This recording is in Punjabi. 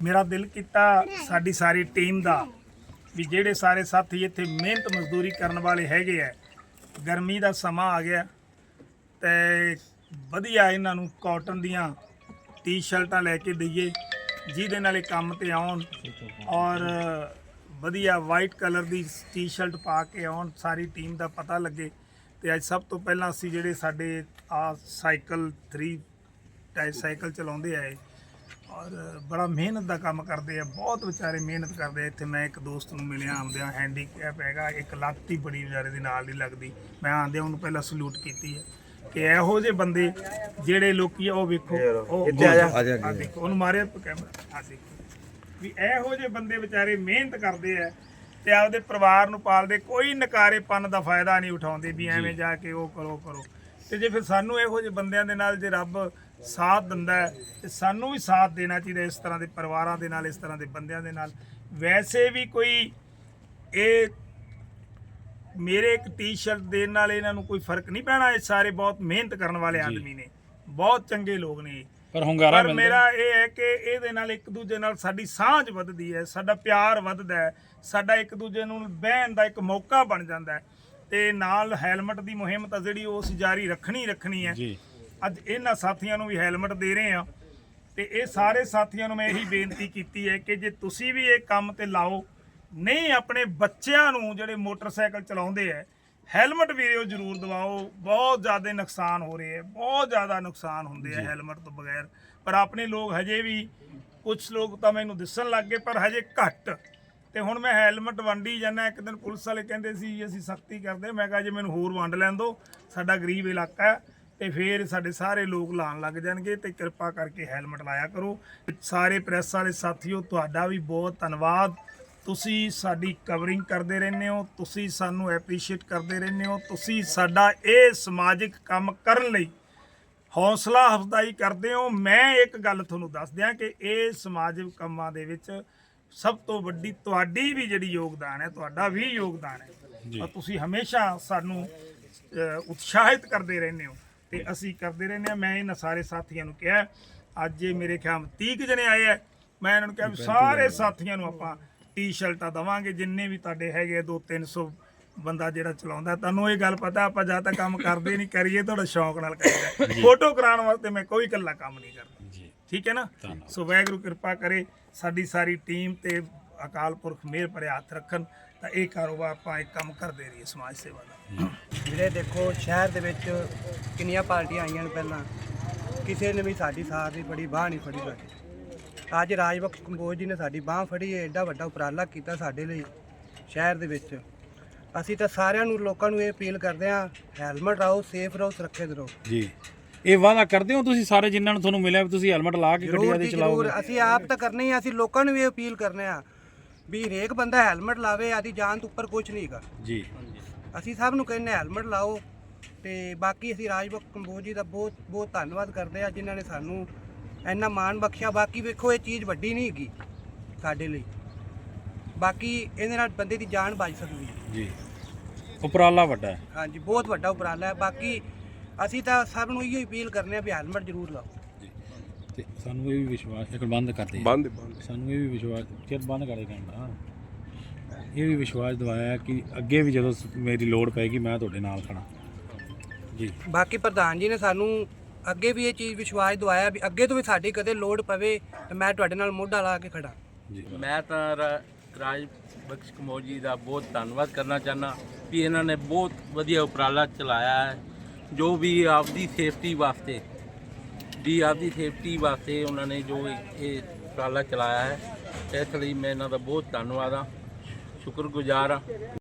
ਮੇਰਾ ਦਿਲ ਕੀਤਾ ਸਾਡੀ ਸਾਰੀ ਟੀਮ ਦਾ ਵੀ ਜਿਹੜੇ ਸਾਰੇ ਸਾਥੀ ਇੱਥੇ ਮਿਹਨਤ ਮਜ਼ਦੂਰੀ ਕਰਨ ਵਾਲੇ ਹੈਗੇ ਆ, ਗਰਮੀ ਦਾ ਸਮਾਂ ਆ ਗਿਆ ਤੇ ਵਧੀਆ ਇਹਨਾਂ ਨੂੰ ਕਾਟਨ ਦੀਆਂ ਟੀ-ਸ਼ਰਟਾਂ ਲੈ ਕੇ ਦਈਏ, ਜਿਹਦੇ ਨਾਲ ਇਹ ਕੰਮ ਤੇ ਆਉਣ ਔਰ ਵਧੀਆ ਵਾਈਟ ਕਲਰ ਦੀ ਟੀ-ਸ਼ਰਟ ਪਾ ਕੇ ਆਉਣ, ਸਾਰੀ ਟੀਮ ਦਾ ਪਤਾ ਲੱਗੇ ਤੇ ਅੱਜ ਸਭ ਤੋਂ ਪਹਿਲਾਂ ਅਸੀਂ ਜਿਹੜੇ ਸਾਡੇ ਆ ਸਾਈਕਲ 3 ਟਾਈ ਸਾਈਕਲ ਚਲਾਉਂਦੇ ਆਏ ਔਰ ਬੜਾ ਮਿਹਨਤ ਦਾ ਕੰਮ ਕਰਦੇ ਆ ਬਹੁਤ ਵਿਚਾਰੇ ਮਿਹਨਤ ਕਰਦੇ ਆ। ਇੱਥੇ ਮੈਂ ਇੱਕ ਦੋਸਤ ਨੂੰ ਮਿਲਿਆ ਆਉਂਦਿਆਂ ਹੈਂਡੀਕੈਪ ਹੈਗਾ ਇੱਕ ਲੱਤ ਹੀ ਬੜੀ ਵਿਚਾਰੇ ਦੇ ਨਾਲ ਨਹੀਂ ਲੱਗਦੀ। ਮੈਂ ਆਉਂਦਿਆਂ ਉਹਨੂੰ ਪਹਿਲਾਂ ਸਲੂਟ ਕੀਤੀ ਹੈ ਕਿ ਇਹੋ ਜਿਹੇ ਬੰਦੇ ਜਿਹੜੇ ਲੋਕੀ ਆ ਉਹ ਵੇਖੋ ਉਹ ਇੱਥੇ ਆ ਜਾ। ਆ ਦੇਖੋ ਉਹਨੂੰ ਮਾਰਿਆ ਕੈਮਰਾ ਆ ਦੇਖੋ। ਵੀ ਇਹੋ ਜਿਹੇ ਬੰਦੇ ਵਿਚਾਰੇ ਮਿਹਨਤ ਕਰਦੇ ਆ ਤੇ ਆਪਦੇ ਪਰਿਵਾਰ ਨੂੰ ਪਾਲਦੇ ਕੋਈ ਨਕਾਰੇਪਨ ਦਾ ਫਾਇਦਾ ਨਹੀਂ ਉਠਾਉਂਦੇ ਵੀ ਐਵੇਂ ਜਾ ਕੇ ਉਹ ਕਰੋ ਕਰੋ। ਤੇ ਜੇ ਫਿਰ ਸਾਨੂੰ ਇਹੋ ਜਿਹੇ ਬੰਦਿਆਂ ਦੇ ਨਾਲ ਜੇ ਰੱਬ ਸਾਥ ਦਿੰਦਾ ਹੈ ਤੇ ਸਾਨੂੰ ਵੀ ਸਾਥ ਦੇਣਾ ਚਾਹੀਦਾ ਇਸ ਤਰ੍ਹਾਂ ਦੇ ਪਰਿਵਾਰਾਂ ਦੇ ਨਾਲ ਇਸ ਤਰ੍ਹਾਂ ਦੇ ਬੰਦਿਆਂ ਦੇ ਨਾਲ। ਵੈਸੇ ਵੀ ਕੋਈ ਇਹ ਮੇਰੇ ਇੱਕ ਟੀ-ਸ਼ਰਟ ਦੇਣ ਨਾਲ ਇਹਨਾਂ ਨੂੰ ਕੋਈ ਫ਼ਰਕ ਨਹੀਂ ਪੈਣਾ ਇਹ ਸਾਰੇ ਬਹੁਤ ਮਿਹਨਤ ਕਰਨ ਵਾਲੇ ਆਦਮੀ ਨੇ। ਬਹੁਤ ਚੰਗੇ ਲੋਕ ਨੇ। ਪਰ ਹੁੰਗਾਰਾ ਪਰ ਮੇਰਾ ਇਹ ਹੈ ਕਿ ਇਹਦੇ ਨਾਲ ਇੱਕ ਦੂਜੇ ਨਾਲ ਸਾਡੀ ਸਾਂਝ ਵੱਧਦੀ ਹੈ ਸਾਡਾ ਪਿਆਰ ਵੱਧਦਾ ਹੈ ਸਾਡਾ ਇੱਕ ਦੂਜੇ ਨੂੰ ਬਹਿਣ ਦਾ ਇੱਕ ਮੌਕਾ ਬਣ ਜਾਂਦਾ ਹੈ। ਤੇ ਨਾਲ ਹੈਲਮਟ ਦੀ ਮੁਹਿੰਮ ਤਾਂ ਜਿਹੜੀ ਉਹ ਅਸੀਂ ਜਾਰੀ ਰੱਖਣੀ ਰੱਖਣੀ ਹੈ। ਜੀ। ਅੱਜ ਇਹਨਾਂ ਸਾਥੀਆਂ ਨੂੰ ਵੀ ਹੈਲਮਟ ਦੇ ਰਹੇ ਆ ਤੇ ਇਹ ਸਾਰੇ ਸਾਥੀਆਂ ਨੂੰ ਮੈਂ ਇਹੀ ਬੇਨਤੀ ਕੀਤੀ ਹੈ ਕਿ ਜੇ ਤੁਸੀਂ ਵੀ ਇਹ ਕੰਮ ਤੇ ਲਾਓ ਨਹੀਂ ਆਪਣੇ ਬੱਚਿਆਂ ਨੂੰ ਜਿਹੜੇ ਮੋਟਰਸਾਈਕਲ ਚਲਾਉਂਦੇ ਆ ਹੈਲਮਟ ਵੀ ਉਹ ਜ਼ਰੂਰ ਦਿਵਾਓ ਬਹੁਤ ਜ਼ਿਆਦਾ ਨੁਕਸਾਨ ਹੋ ਰਹੇ ਹੈ ਬਹੁਤ ਜ਼ਿਆਦਾ ਨੁਕਸਾਨ ਹੁੰਦੇ ਆ ਹੈਲਮਟ ਤੋਂ ਬਗੈਰ। ਪਰ ਆਪਣੇ ਲੋਕ ਹਜੇ ਵੀ ਕੁਝ ਲੋਕ ਤਾਂ ਮੈਨੂੰ ਦਿਸਣ ਲੱਗ ਗਏ ਪਰ ਹਜੇ ਘੱਟ। ਤੇ ਹੁਣ ਮੈਂ ਹੈਲਮਟ ਵੰਡੀ ਜਾਂਦਾ ਇੱਕ ਦਿਨ ਪੁਲਿਸ ਵਾਲੇ ਕਹਿੰਦੇ ਸੀ ਅਸੀਂ ਸਖਤੀ ਕਰਦੇ ਮੈਂ ਕਿਹਾ ਜੇ ਮੈਨੂੰ ਹੋਰ ਵੰਡ ਲੈਣ ਦਿਓ ਸਾਡਾ ਗਰੀਬ ਇਲਾਕਾ ਹੈ ਤੇ ਫਿਰ ਸਾਡੇ ਸਾਰੇ ਲੋਕ ਲਾਣ ਲੱਗ ਜਾਣਗੇ ਤੇ ਕਿਰਪਾ ਕਰਕੇ ਹੈਲਮਟ ਲਾਇਆ ਕਰੋ। ਸਾਰੇ ਪ੍ਰੈਸ ਵਾਲੇ ਸਾਥੀਓ ਤੁਹਾਡਾ ਵੀ ਬਹੁਤ ਧੰਨਵਾਦ। ਤੁਸੀਂ ਸਾਡੀ ਕਵਰਿੰਗ ਕਰਦੇ ਰਹਿੰਦੇ ਹੋ ਤੁਸੀਂ ਸਾਨੂੰ ਐਪਰੀਸ਼ੀਏਟ ਕਰਦੇ ਰਹਿੰਦੇ ਹੋ ਤੁਸੀਂ ਸਾਡਾ ਇਹ ਸਮਾਜਿਕ ਕੰਮ ਕਰਨ ਲਈ ਹੌਸਲਾ ਅਫਜ਼ਾਈ ਕਰਦੇ ਹੋ। ਮੈਂ ਇੱਕ ਗੱਲ ਤੁਹਾਨੂੰ ਦੱਸ ਦਿਆਂ ਕਿ ਇਹ ਸਮਾਜਿਕ ਕੰਮਾਂ ਦੇ ਵਿੱਚ ਸਭ ਤੋਂ ਵੱਡੀ ਤੁਹਾਡੀ ਵੀ ਜਿਹੜੀ ਯੋਗਦਾਨ ਹੈ ਤੁਹਾਡਾ ਵੀ ਯੋਗਦਾਨ ਹੈ। ਤੁਸੀਂ ਹਮੇਸ਼ਾ ਸਾਨੂੰ ਉਤਸ਼ਾਹਿਤ ਕਰਦੇ ਰਹਿੰਦੇ ਹੋ। ਤੇ ਅਸੀਂ ਕਰਦੇ ਰਹਿੰਦੇ ਹਾਂ। ਮੈਂ ਇਹਨਾਂ ਸਾਰੇ ਸਾਥੀਆਂ ਨੂੰ ਕਿਹਾ ਅੱਜ ਇਹ ਮੇਰੇ ਖਿਆਲ 30 ਕੁ ਜਣੇ ਆਏ ਆ। ਮੈਂ ਇਹਨਾਂ ਨੂੰ ਕਿਹਾ ਵੀ ਸਾਰੇ ਸਾਥੀਆਂ ਨੂੰ ਆਪਾਂ ਟੀ-ਸ਼ਰਟਾਂ ਦਵਾਂਗੇ। ਜਿੰਨੇ ਵੀ ਤੁਹਾਡੇ ਹੈਗੇ 2-300 ਬੰਦਾ ਜਿਹੜਾ ਚਲਾਉਂਦਾ ਤੁਹਾਨੂੰ ਇਹ ਗੱਲ ਪਤਾ ਆਪਾਂ ਜਾਂ ਤਾਂ ਕੰਮ ਕਰਦੇ ਨਹੀਂ ਕਰੀਏ ਤੁਹਾਡਾ ਸ਼ੌਂਕ ਨਾਲ ਕਰੀਦਾ। ਫੋਟੋ ਕਰਾਉਣ ਵਾਸਤੇ ਮੈਂ ਕੋਈ ਇਕੱਲਾ ਕੰਮ ਨਹੀਂ ਕਰਦਾ। ਜੀ। ਠੀਕ ਹੈ ਨਾ? ਸੋ ਵਾਹਿਗੁਰੂ ਕਿਰਪਾ ਕਰੇ ਸਾਡੀ ਸਾਰੀ ਟੀਮ ਤੇ ਅਕਾਲ ਪੁਰਖ ਮਿਹਰ ਭਰੇ ਹੱਥ ਰੱਖਣ ਤਾਂ ਇਹ ਕਾਰੋਬਾਰ ਆਪਾਂ ਇੱਕ ਕੰਮ ਕਰਦੇ ਰਹੀਏ ਸਮਾਜ ਸੇਵਾ ਦਾ। ਵੀਰੇ ਦੇਖੋ ਸ਼ਹਿਰ ਦੇ ਵਿੱਚ ਕਿੰਨੀਆਂ ਪਾਰਟੀਆਂ ਆਈਆਂ ਨੇ ਪਹਿਲਾਂ ਕਿਸੇ ਨੇ ਵੀ ਸਾਡੀ ਸਾਥ ਦੀ ਬੜੀ ਬਾਹ ਨਹੀਂ ਫੜੀ ਸਾਡੀ। ਅੱਜ ਰਾਜਬਖਸ਼ ਕੰਬੋਜ ਜੀ ਨੇ ਸਾਡੀ ਬਾਹ ਫੜੀ ਹੈ ਐਡਾ ਵੱਡਾ ਉਪਰਾਲਾ ਕੀਤਾ ਸਾਡੇ ਲਈ ਸ਼ਹਿਰ ਦੇ ਵਿੱਚ। ਅਸੀਂ ਤਾਂ ਸਾਰਿਆਂ ਨੂੰ ਲੋਕਾਂ ਨੂੰ ਇਹ ਅਪੀਲ ਕਰਦੇ ਹਾਂ ਹੈਲਮਟ ਲਾਓ ਸੇਫ ਰਹੋ ਸੁਰੱਖਿਅਤ ਰਹੋ। ਜੀ। ਇਹ ਵਾਅਦਾ ਕਰਦੇ ਹੋ ਤੁਸੀਂ ਸਾਰੇ ਜਿਨ੍ਹਾਂ ਨੂੰ ਤੁਹਾਨੂੰ ਮਿਲਿਆ ਤੁਸੀਂ ਹੈਲਮਟ ਲਾ ਕੇ ਗੱਡੀਆਂ ਦੇ ਚਲਾਓਗੇ ਅਸੀਂ ਆਪ ਤਾਂ ਕਰਨੀ ਹੈ ਅਸੀਂ ਲੋਕਾਂ ਨੂੰ ਵੀ ਇਹ ਅਪੀਲ ਕਰਨੇ ਆ ਵੀ ਹਰੇਕ ਬੰਦਾ ਹੈਲਮਟ ਲਾਵੇ ਆਦੀ ਜਾਨ ਤੋਂ ਉੱਪਰ ਕੁਝ ਨਹੀਂ ਹੈਗਾ। ਜੀ। ਅਸੀਂ ਸਭ ਨੂੰ ਕਹਿੰਦੇ ਹੈਲਮਟ ਲਾਓ ਤੇ ਬਾਕੀ ਅਸੀਂ ਰਾਜਬਖ ਕੰਬੋਜ ਜੀ ਦਾ ਬਹੁਤ ਬਹੁਤ ਧੰਨਵਾਦ ਕਰਦੇ ਆ ਜਿਨ੍ਹਾਂ ਨੇ ਸਾਨੂੰ ਇੰਨਾ ਮਾਣ ਬਖਸ਼ਿਆ। ਬਾਕੀ ਵੇਖੋ ਇਹ ਚੀਜ਼ ਵੱਡੀ ਨਹੀਂ ਹੈਗੀ ਸਾਡੇ ਲਈ। ਬਾਕੀ ਇਹਦੇ ਨਾਲ ਬੰਦੇ ਦੀ ਜਾਨ ਬਚ ਸਕਦੀ ਹੈ। ਜੀ। ਉਪਰਾਲਾ ਵੱਡਾ ਹੈ। ਹਾਂਜੀ ਬਹੁਤ ਵੱਡਾ ਉਪਰਾਲਾ ਹੈ। ਬਾਕੀ ਅਸੀਂ ਤਾਂ ਸਭ ਨੂੰ ਇਹੋ ਅਪੀਲ ਕਰਨੇ ਆ ਵੀ ਹੈਲਮਟ ਜ਼ਰੂਰ ਲਾਓ। ਤੇ ਸਾਨੂੰ ਇਹ ਵੀ ਵਿਸ਼ਵਾਸ ਇੱਕ ਬੰਦ ਕਰਦੇ ਬੰਦ ਬੰਦ ਸਾਨੂੰ ਇਹ ਵੀ ਵਿਸ਼ਵਾਸ ਚਿਰ ਬੰਦ ਕਰੇ ਕਹਿੰਦਾ ਇਹ ਵੀ ਵਿਸ਼ਵਾਸ ਦਿਵਾਇਆ ਕਿ ਅੱਗੇ ਵੀ ਜਦੋਂ ਮੇਰੀ ਲੋੜ ਪਏਗੀ ਮੈਂ ਤੁਹਾਡੇ ਨਾਲ ਖੜਾ। ਜੀ। ਬਾਕੀ ਪ੍ਰਧਾਨ ਜੀ ਨੇ ਸਾਨੂੰ ਅੱਗੇ ਵੀ ਇਹ ਚੀਜ਼ ਵਿਸ਼ਵਾਸ ਦਵਾਇਆ ਵੀ ਅੱਗੇ ਤੋਂ ਵੀ ਸਾਡੀ ਕਦੇ ਲੋੜ ਪਵੇ ਤੇ ਮੈਂ ਤੁਹਾਡੇ ਨਾਲ ਮੋਢਾ ਲਾ ਕੇ ਖੜਾ। ਜੀ। ਮੈਂ ਤਾਂ ਰਾਜ ਬਖਸ਼ ਕਮੋਰ ਜੀ ਦਾ ਬਹੁਤ ਧੰਨਵਾਦ ਕਰਨਾ ਚਾਹਨਾ ਵੀ ਇਹਨਾਂ ਨੇ ਬਹੁਤ ਵਧੀਆ ਉਪਰਾਲਾ ਚਲਾਇਆ ਹੈ। ਜੋ ਵੀ ਆਪਦੀ ਸੇਫਟੀ ਵਾਸਤੇ ਵੀ ਆਪਦੀ ਸੇਫਟੀ ਵਾਸਤੇ ਉਹਨਾਂ ਨੇ ਜੋ ਇਹ ਇਹ ਉਪਰਾਲਾ ਚਲਾਇਆ ਹੈ ਇਸ ਲਈ ਮੈਂ ਇਹਨਾਂ ਦਾ ਬਹੁਤ ਧੰਨਵਾਦ ਹਾਂ। ਸ਼ੁਕਰਗੁਜ਼ਾਰ ਹਾਂ।